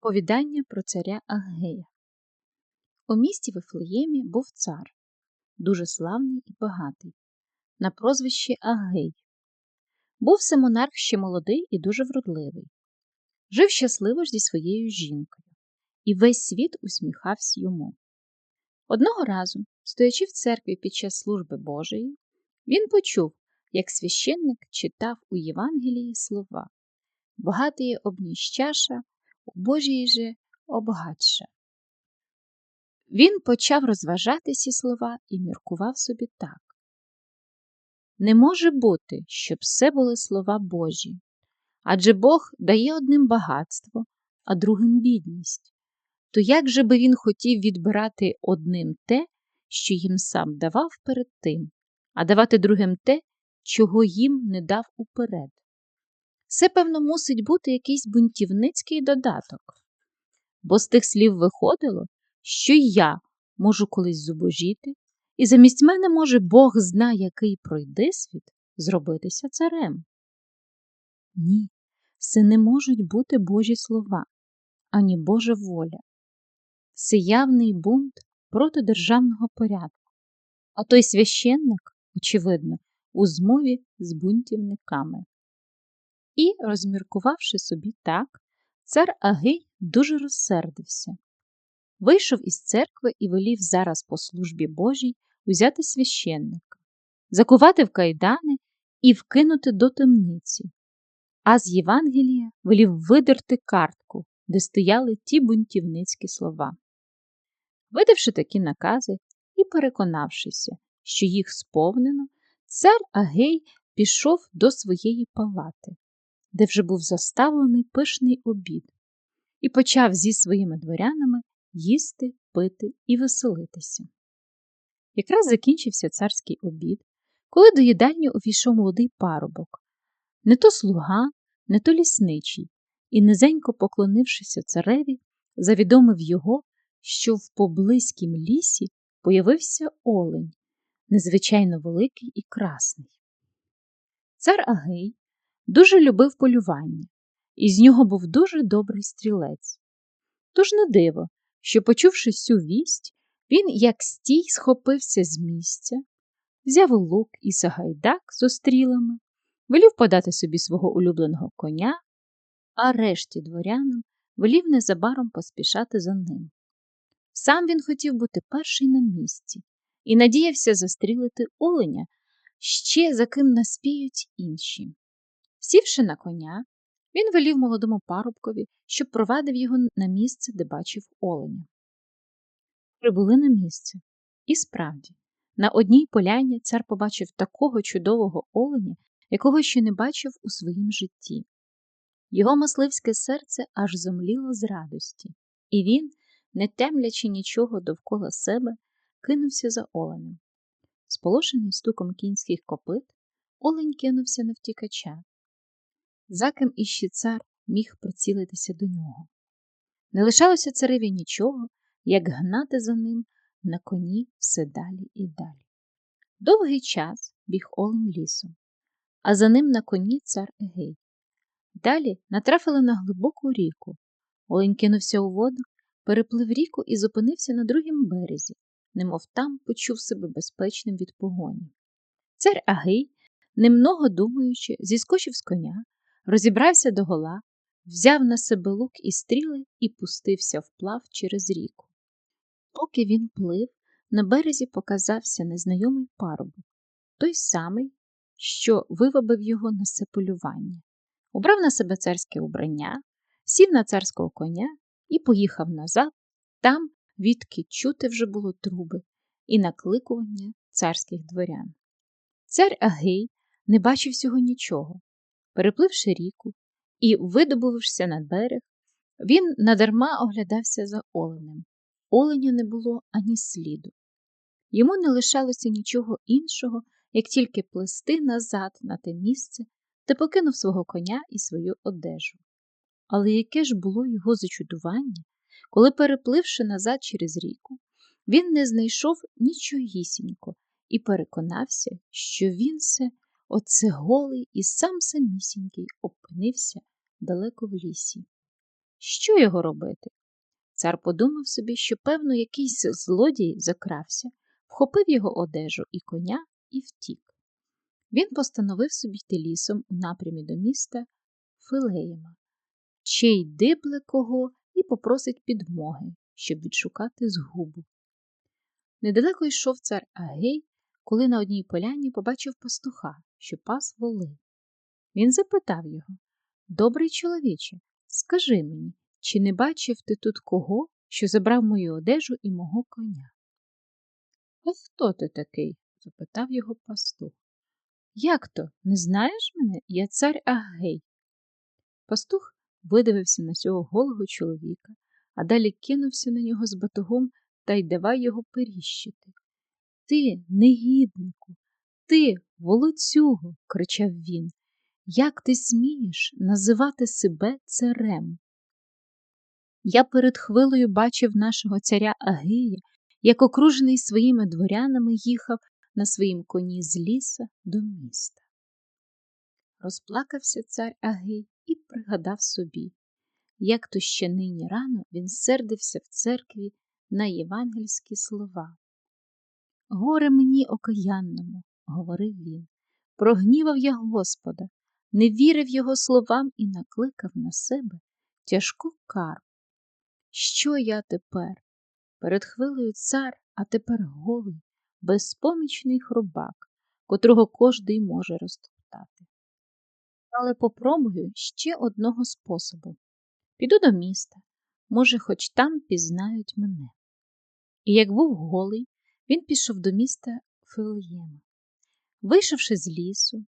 Повідання про царя Агея У місті Вифлеємі був цар, дуже славний і багатий, на прозвище Агей. Був це монарх ще молодий і дуже вродливий. Жив щасливо ж зі своєю жінкою, і весь світ усміхався йому. Одного разу, стоячи в церкві під час служби Божої, він почув, як священник читав у Євангелії слова Багатий обніщаша, Божій же обгатша. Він почав розважати ці слова і міркував собі так. Не може бути, щоб все були слова Божі, адже Бог дає одним багатство, а другим бідність. То як же би він хотів відбирати одним те, що їм сам давав перед тим, а давати другим те, чого їм не дав уперед? Це, певно, мусить бути якийсь бунтівницький додаток. Бо з тих слів виходило, що я можу колись зубожіти, і замість мене може Бог зна, який пройде світ, зробитися царем. Ні, це не можуть бути Божі слова, ані Божа воля. Це явний бунт проти державного порядку, а той священник, очевидно, у змові з бунтівниками. І, розміркувавши собі так, цар Агей дуже розсердився. Вийшов із церкви і велів зараз по службі Божій узяти священника, закувати в кайдани і вкинути до темниці, а з Євангелія велів видерти картку, де стояли ті бунтівницькі слова. Видавши такі накази і переконавшися, що їх сповнено, цар Агей пішов до своєї палати де вже був заставлений пишний обід, і почав зі своїми дворянами їсти, пити і веселитися. Якраз закінчився царський обід, коли до їдальні увійшов молодий парубок, не то слуга, не то лісничий, і, низенько поклонившися цареві, завідомив його, що в поблизькім лісі появився олень, незвичайно великий і красний. Цар Агей дуже любив полювання, і з нього був дуже добрий стрілець. Тож не диво, що, почувши цю вість, він, як стій, схопився з місця, взяв лук і сагайдак з стрілами, велів подати собі свого улюбленого коня, а решті дворянам велів незабаром поспішати за ним. Сам він хотів бути перший на місці і надіявся застрілити оленя ще за ким наспіють інші. Сівши на коня, він велів молодому парубкові, щоб провадив його на місце, де бачив оленя. Прибули на місце. І справді, на одній поляні цар побачив такого чудового оленя, якого ще не бачив у своїм житті. Його мисливське серце аж зомліло з радості, і він, не темлячи нічого довкола себе, кинувся за оленем. Сполошений стуком кінських копит, олень кинувся на втікача за ким іще цар міг прицілитися до нього. Не лишалося цареві нічого, як гнати за ним на коні все далі і далі. Довгий час біг олень лісом, а за ним на коні цар Егей. Далі натрафили на глибоку ріку. Олень кинувся у воду, переплив ріку і зупинився на другім березі, немов там почув себе безпечним від погоні. Цар Агей, немного думаючи, зіскочив з коня, розібрався догола, взяв на себе лук і стріли і пустився вплав через ріку. Поки він плив, на березі показався незнайомий парубок, той самий, що вивабив його на це полювання, убрав на себе царське убрання, сів на царського коня і поїхав назад, там, відки чути вже було труби і накликування царських дворян. Цар Агей не бачив всього нічого, Перепливши ріку і видобувшися на берег, він надарма оглядався за оленем. Оленя не було ані сліду. Йому не лишалося нічого іншого, як тільки плести назад на те місце, де покинув свого коня і свою одежу. Але яке ж було його зачудування, коли, перепливши назад через ріку, він не знайшов нічогісінько і переконався, що він се Оце голий і сам самісінький опинився далеко в лісі. Що його робити? Цар подумав собі, що, певно, якийсь злодій закрався, вхопив його одежу і коня і втік. Він постановив собі йти лісом у напрямі до міста Филеєма, чий дибле кого і попросить підмоги, щоб відшукати згубу. Недалеко йшов цар Агей, коли на одній поляні побачив пастуха, що пас воли. Він запитав його Добрий чоловіче, скажи мені, чи не бачив ти тут кого, що забрав мою одежу і мого коня? А хто ти такий? запитав його пастух. Як то, не знаєш мене? Я цар Агей. Пастух видивився на цього голого чоловіка, а далі кинувся на нього з батогом та й давай його періщити. Ти, негіднику, ти, волоцюго, кричав він, як ти смієш називати себе царем? Я перед хвилею бачив нашого царя Агея, як окружений своїми дворянами їхав на своїм коні з ліса до міста. Розплакався цар Агей і пригадав собі, як то ще нині рано він сердився в церкві на євангельські слова. Горе мені окаянному, говорив він, прогнівав я Господа, не вірив його словам і накликав на себе тяжку кару. Що я тепер? Перед хвилею цар, а тепер голий, безпомічний хробак, котрого кожний може розтоптати. Але попробую ще одного способу. Піду до міста, може, хоч там пізнають мене. І як був голий, він пішов до міста Филеєма. Вийшовши з лісу,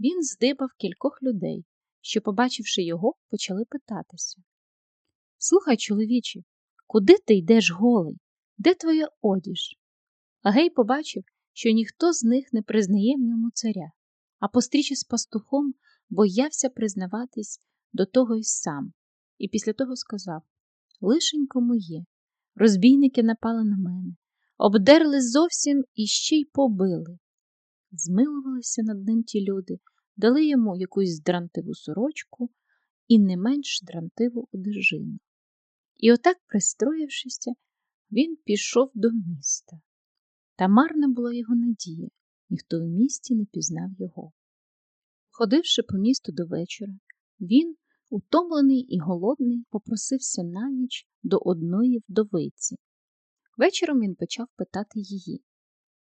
він здибав кількох людей, що, побачивши його, почали питатися. Слухай, чоловіче, куди ти йдеш голий? Де твоя одіж? Агей побачив, що ніхто з них не признає в ньому царя, а по стрічі з пастухом боявся признаватись до того й сам, і після того сказав Лишенько моє, розбійники напали на мене, обдерли зовсім і ще й побили. Змилувалися над ним ті люди, дали йому якусь дрантиву сорочку і не менш дрантиву одежину. І отак, пристроївшися, він пішов до міста. Та марна була його надія, ніхто в місті не пізнав його. Ходивши по місту до вечора, він, утомлений і голодний, попросився на ніч до одної вдовиці. Вечором він почав питати її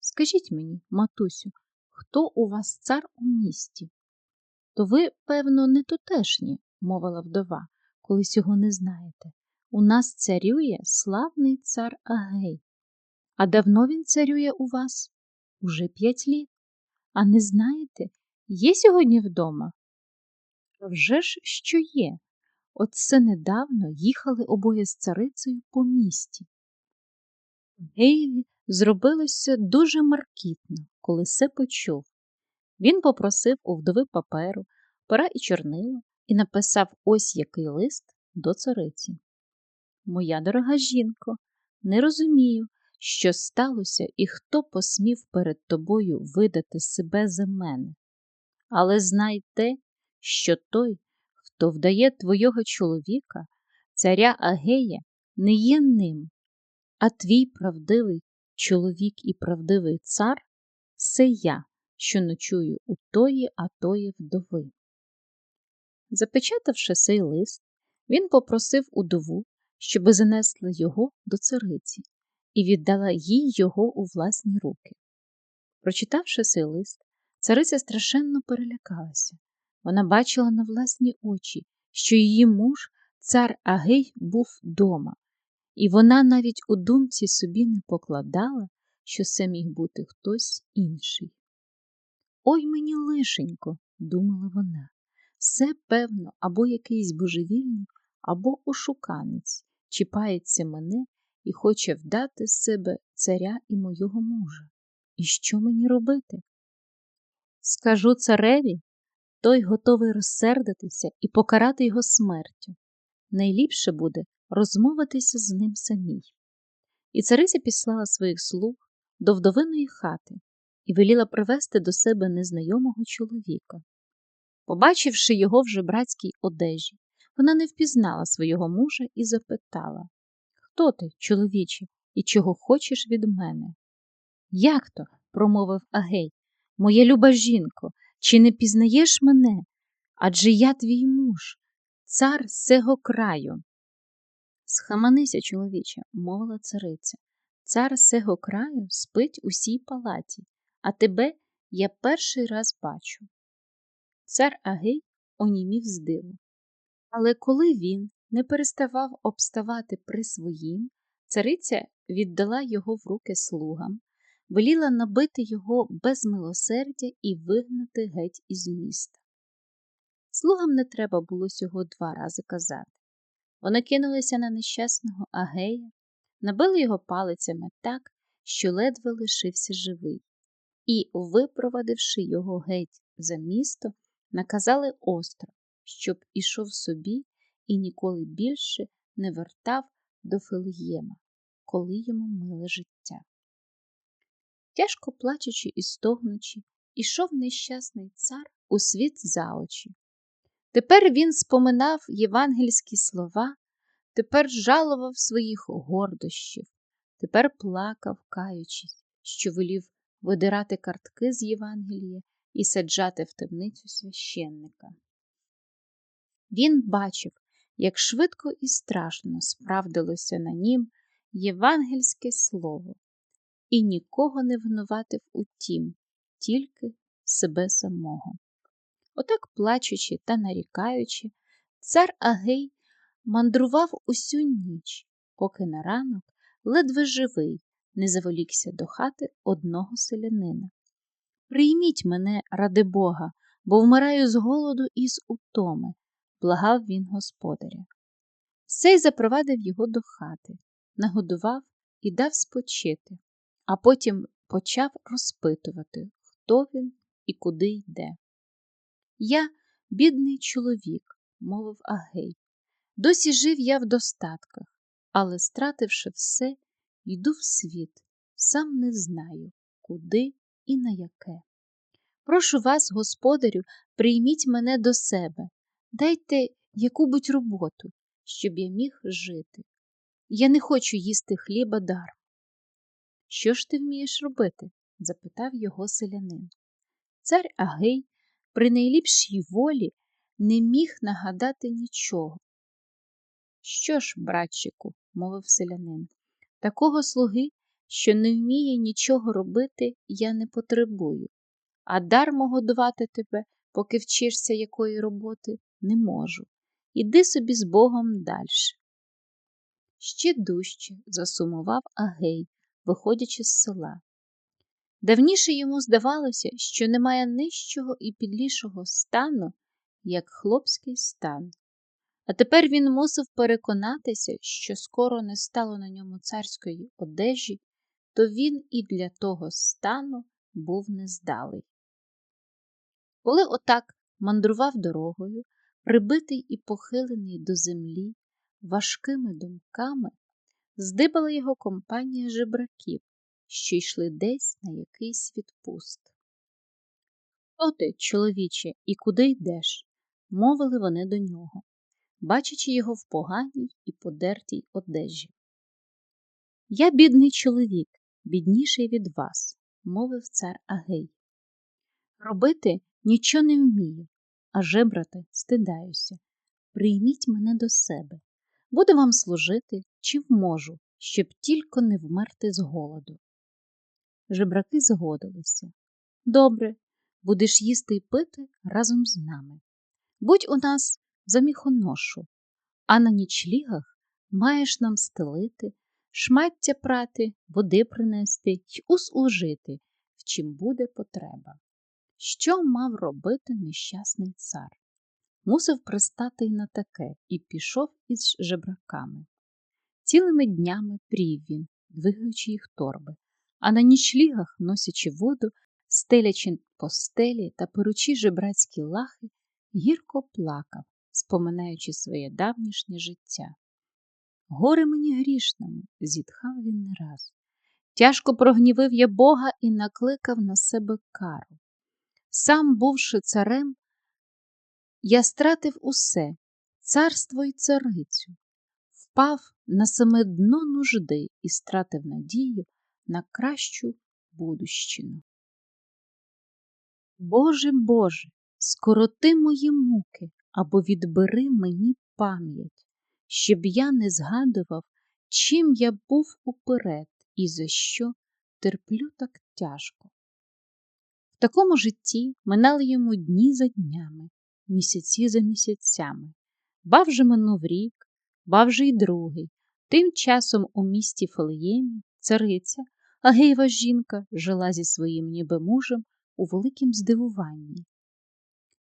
Скажіть мені, матусю, хто у вас цар у місті? То ви, певно, не тутешні, мовила вдова, коли цього не знаєте. У нас царює славний цар Агей. А давно він царює у вас? Уже п'ять літ. А не знаєте, є сьогодні вдома? Вже ж що є? Оце недавно їхали обоє з царицею по місті. Геєві зробилося дуже маркітно, коли все почув. Він попросив у вдови паперу, пера і чорнила і написав ось який лист до цариці. Моя дорога жінко, не розумію, що сталося і хто посмів перед тобою видати себе за мене. Але знай те, що той, хто вдає твого чоловіка, царя Агея, не є ним, а твій правдивий чоловік і правдивий цар це я, що ночую у тої, а тої вдови. Запечатавши цей лист, він попросив удову, щоби занесли його до цариці і віддала їй його у власні руки. Прочитавши цей лист, цариця страшенно перелякалася. Вона бачила на власні очі, що її муж, цар Агей, був дома, і вона навіть у думці собі не покладала, що це міг бути хтось інший. Ой мені лишенько, думала вона, все певно, або якийсь божевільний, або ошуканець чіпається мене і хоче вдати з себе царя і мого мужа. І що мені робити? Скажу цареві, той готовий розсердитися і покарати його смертю. Найліпше буде розмовитися з ним самій. І цариця післала своїх слуг до вдовиної хати і веліла привести до себе незнайомого чоловіка. Побачивши його в жебрацькій одежі, Вона не впізнала свого мужа і запитала Хто ти, чоловіче, і чого хочеш від мене? Як то? промовив Агей, моя люба жінко, чи не пізнаєш мене? Адже я твій муж, цар сего краю. Схаменися, чоловіче, мовила цариця. Цар сего краю спить у сій палаті, а тебе я перший раз бачу. Цар Агей онімів з диву. Але коли він не переставав обставати при своїм, цариця віддала його в руки слугам, веліла набити його без милосердя і вигнати геть із міста. Слугам не треба було цього два рази казати. Вони кинулися на нещасного Агея, набили його палицями так, що ледве лишився живий, і, випровадивши його геть за місто, наказали остро, щоб ішов собі і ніколи більше не вертав до Филиєма, коли йому миле життя. Тяжко плачучи і стогнучи, ішов нещасний цар у світ за очі. Тепер він споминав євангельські слова, тепер жалував своїх гордощів, тепер плакав, каючись, що велів видирати картки з Євангелія і саджати в темницю священника. Він бачив, як швидко і страшно справдилося на нім євангельське слово, і нікого не винуватив у тім, тільки себе самого. Отак, плачучи та нарікаючи, цар Агей мандрував усю ніч, поки на ранок ледве живий не заволікся до хати одного селянина. Прийміть мене, ради Бога, бо вмираю з голоду і з утоми, благав він господаря. Сей запровадив його до хати, нагодував і дав спочити, а потім почав розпитувати, хто він і куди йде. Я, бідний чоловік, мовив Агей, досі жив я в достатках, але, стративши все, йду в світ, сам не знаю, куди і на яке. Прошу вас, господарю, прийміть мене до себе, дайте яку-будь роботу, щоб я міг жити. Я не хочу їсти хліба дар. Що ж ти вмієш робити? запитав його селянин. Цар Агей при найліпшій волі не міг нагадати нічого. Що ж, братчику, мовив селянин, такого слуги, що не вміє нічого робити, я не потребую, а дармо годувати тебе, поки вчишся якої роботи, не можу. Іди собі з Богом дальше. Ще дужче засумував Агей, виходячи з села. Давніше йому здавалося, що немає нижчого і підлішого стану, як хлопський стан. А тепер він мусив переконатися, що скоро не стало на ньому царської одежі, то він і для того стану був нездалий. Коли отак мандрував дорогою, прибитий і похилений до землі, важкими думками, здибала його компанія жебраків, що йшли десь на якийсь відпуст. Хто ти, чоловіче, і куди йдеш? мовили вони до нього, бачачи його в поганій і подертій одежі. Я бідний чоловік, бідніший від вас, мовив цар Агей. Робити нічого не вмію, а жебрати стидаюся. Прийміть мене до себе. Буду вам служити, чим можу, щоб тільки не вмерти з голоду. Жебраки згодилися. Добре, будеш їсти й пити разом з нами. Будь у нас за міхоношу, а на нічлігах маєш нам стелити, шмаття прати, води принести й услужити, в чим буде потреба. Що мав робити нещасний цар? Мусив пристати й на таке і пішов із жебраками. Цілими днями прів він, двигаючи їх торби, а на нічлігах, носячи воду, стелячи постелі та перучи жебрацькі лахи, гірко плакав, споминаючи своє давнішнє життя. Горе мені грішному, зітхав він не раз. Тяжко прогнівив я Бога і накликав на себе кару. Сам, бувши царем, я стратив усе, царство й царицю, впав на саме дно нужди і стратив надію на кращу будущину. Боже Боже, скороти мої муки або відбери мені пам'ять, щоб я не згадував, чим я був уперед і за що терплю так тяжко. В такому житті минали йому дні за днями, місяці за місяцями, бав же минув рік, бав же й другий. Тим часом у місті Фалеємі цариця, Агеєва жінка, жила зі своїм ніби мужем у великім здивуванні.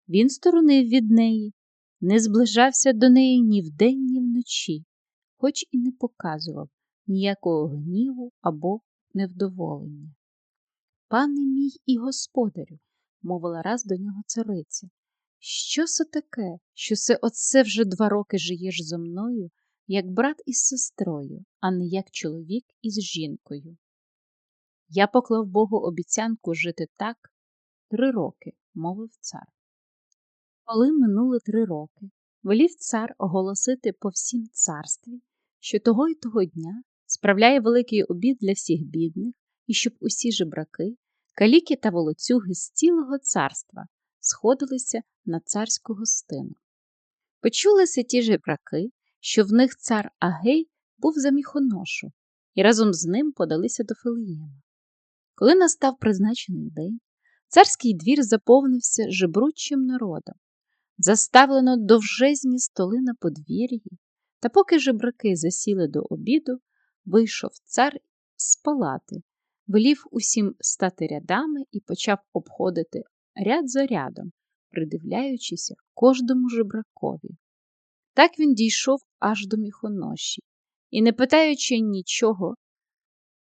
Він сторонив від неї, не зближався до неї ні вдень, ні вночі, хоч і не показував ніякого гніву або невдоволення. Пане мій і господарю, мовила раз до нього цариця, що це таке, що це оце вже два роки жиєш зо мною, як брат із сестрою, а не як чоловік із жінкою? Я поклав Богу обіцянку жити так три роки, мовив цар. Коли минули три роки, велів цар оголосити по всім царстві, що того й того дня справляє великий обід для всіх бідних, і щоб усі жебраки, каліки та волоцюги з цілого царства сходилися на царську гостину. Почулися ті жебраки, що в них цар Агей був за міхоношу, і разом з ним подалися до Филиєма. Коли настав призначений день, царський двір заповнився жебручим народом, заставлено довжезні столи на подвір'ї, та поки жебраки засіли до обіду, вийшов цар з палати, велів усім стати рядами і почав обходити ряд за рядом, придивляючися кожному жебракові. Так він дійшов аж до міхоноші і, не питаючи нічого,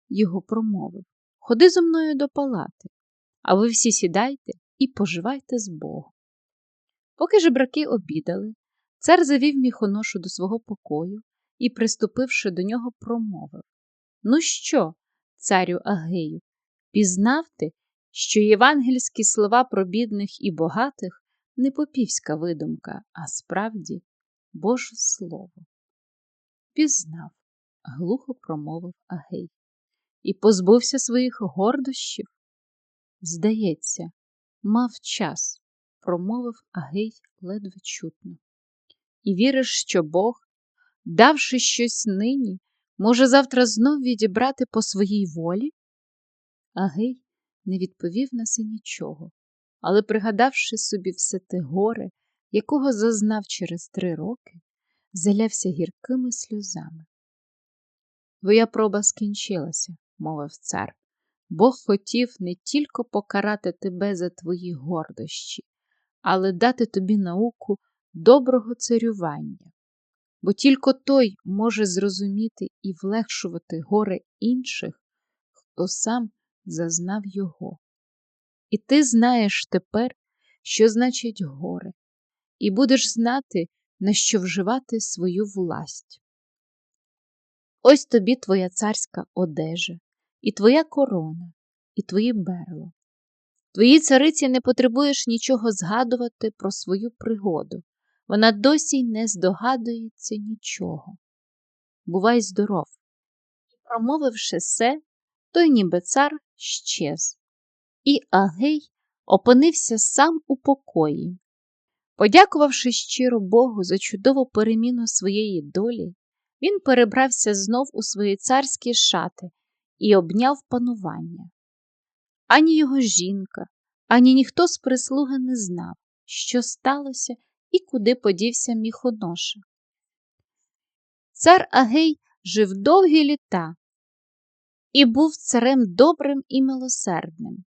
його промовив Ходи зо мною до палати, а ви всі сідайте і поживайте з Богом. Поки жебраки обідали, цар завів міхоношу до свого покою і, приступивши до нього, промовив Ну що, царю Агею, пізнав ти, що євангельські слова про бідних і богатих не попівська видумка, а справді Боже Слово. Пізнав, глухо промовив Агей, і позбувся своїх гордощів. Здається, мав час, промовив Агей ледве чутно. І віриш, що Бог, давши щось нині, може завтра знов відібрати по своїй волі? Агей не відповів на це нічого, але, пригадавши собі все те горе, якого зазнав через три роки, залявся гіркими сльозами. Твоя проба скінчилася, мовив цар. Бог хотів не тільки покарати тебе за твої гордощі, але дати тобі науку доброго царювання, бо тільки той може зрозуміти і влегшувати горе інших, хто сам зазнав його. І ти знаєш тепер, що значить горе, і будеш знати, на що вживати свою власть. Ось тобі твоя царська одежа, і твоя корона, і твої берло. Твоїй цариці не потребуєш нічого згадувати про свою пригоду, вона досі не здогадується нічого. Бувай здоров. І, промовивши все, той ніби цар щез, і Агей опинився сам у покої. Подякувавши щиро Богу за чудову переміну своєї долі, він перебрався знов у свої царські шати і обняв панування. Ані його жінка, ані ніхто з прислуги не знав, що сталося і куди подівся міхоноша. Цар Агей жив довгі літа і був царем добрим і милосердним.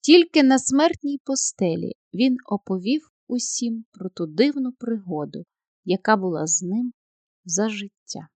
Тільки на смертній постелі він оповів усім про ту дивну пригоду, яка була з ним за життя.